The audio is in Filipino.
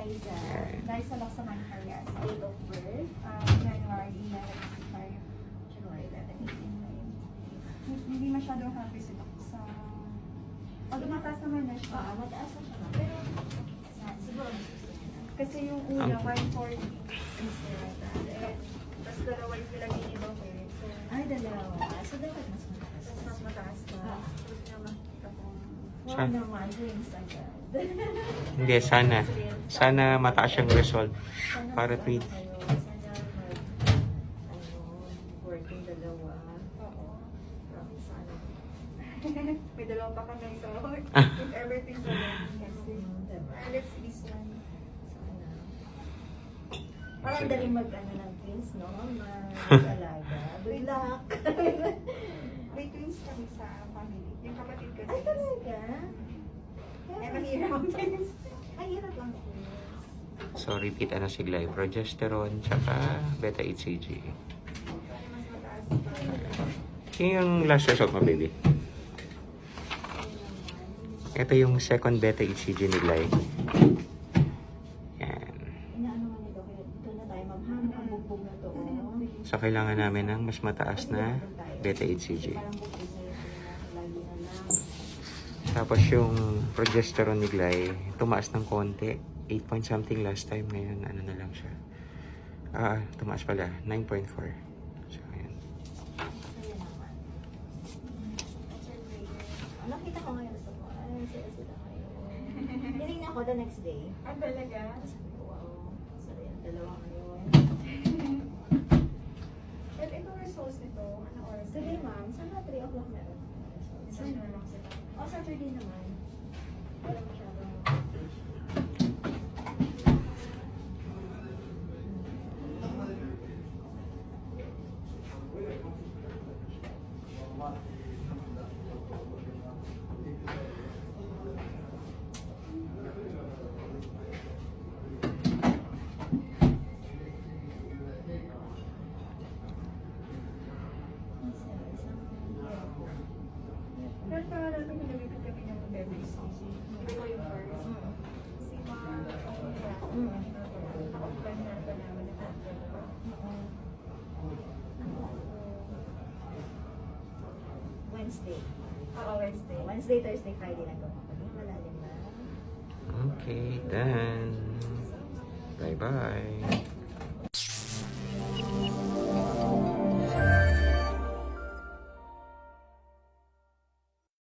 Liza. Liza Laksaman Arias. Date of birth. Um, January 11, 55. January 11. 18. Hindi masyadong happy si Doc sa... O, lumataas naman na siya. Ah, mataas na siya. Pero, sa- siguro. Kasi yung una, Ang- 140. Eh, Tapos dalawa yung pinagin ni Doc eh. So, Ay, dalawa. So, dapat mas mataas. mas, mataas na. Ah. Agad. Hindi, sana. Sana mataas yung result. Sana Para tweet. ano Sana sana. May dalawa pa kami so if everything's already diba? let's this one. Sana. Parang dali mag, ano, ng twins, no? Mag-alaga. Good luck. May twins kami sa family. Yung kapatid ko. Ay, talaga? Eh, mahirap twins. Ay, hirap lang twins. So, repeat ano si Glay. Progesterone, tsaka beta-HCG. Yun yung last result mo, baby. Ito yung second beta-HCG ni Glay. Tayo magham ang bugbog na to. oh. So, kailangan namin ng mas mataas na na lang. Tapos yung progesterone ni Glay, tumaas ng konti. 8 point something last time. Ngayon, ano na lang siya. Ah, tumaas pala. 9.4. So, ayan. Naman. Nakita ko ngayon sa ko, ay, saya sila ngayon. Tinignan ko the next day. Ah, talaga? Sabi ko, wow, saya yung dalawa ngayon. But ito results nito, ano oras? Sabi ma'am, sana 3 o'clock meron. Isa na lang sila. O, Saturday naman. Wala masyadong Pero Wednesday. Oo, Wednesday. Wednesday, Thursday, Friday lang ako. Malalim na. Okay, done. Bye-bye.